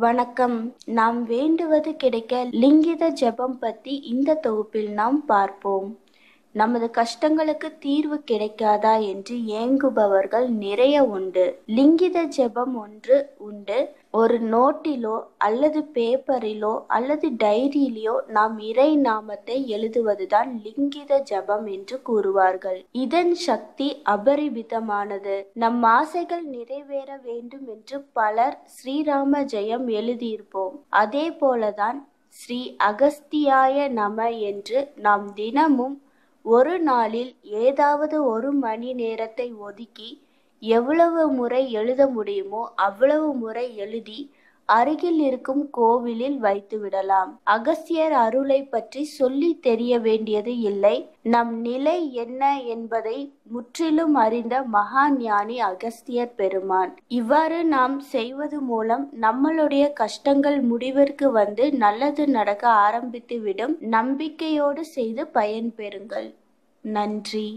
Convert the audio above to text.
வணக்கம். நாம் வேண்டுவது கிடைக்க லிங்கித ஜெபம் பத்தி இந்த தொகுப்பில் நாம் பார்ப்போம். நமது கஷ்டங்களுக்கு தீர்வு கிடைக்காதா என்று ஏங்குபவர்கள் நிறைய உண்டு. லிங்கித ஜெபம் ஒன்று உண்டு. ஒரு நோட்டிலோ அல்லது பேப்பரிலோ அல்லது டைரியிலோ நாம் இறை நாமத்தை எழுதுவதுதான் லிங்கித ஜெபம் என்று கூறுவார்கள். இதன் சக்தி அபரிமிதமானது நம் ஆசைகள் நிறைவேற வேண்டும் என்று பலர் ஸ்ரீராம ஜெயம் எழுதியிருப்போம். அதே போலதான் ஸ்ரீ அகஸ்தியாய நம என்று நாம் தினமும் ஒரு நாளில் ஏதாவது ஒரு மணி நேரத்தை ஒதுக்கி எவ்வளவு முறை எழுத முடியுமோ அவ்வளவு முறை எழுதி அருகில் இருக்கும் கோவிலில் வைத்து விடலாம். அகஸ்தியர் அருளை பற்றி சொல்லி தெரிய வேண்டியது இல்லை. நம் நிலை என்ன என்பதை முற்றிலும் அறிந்த மகா ஞானி அகஸ்தியர் பெருமான். இவ்வாறு நாம் செய்வது மூலம் நம்மளுடைய கஷ்டங்கள் முடிவிற்கு வந்து நல்லது நடக்க ஆரம்பித்துவிடும். நம்பிக்கையோடு செய்து பயன்பெறுங்கள் நன்றி.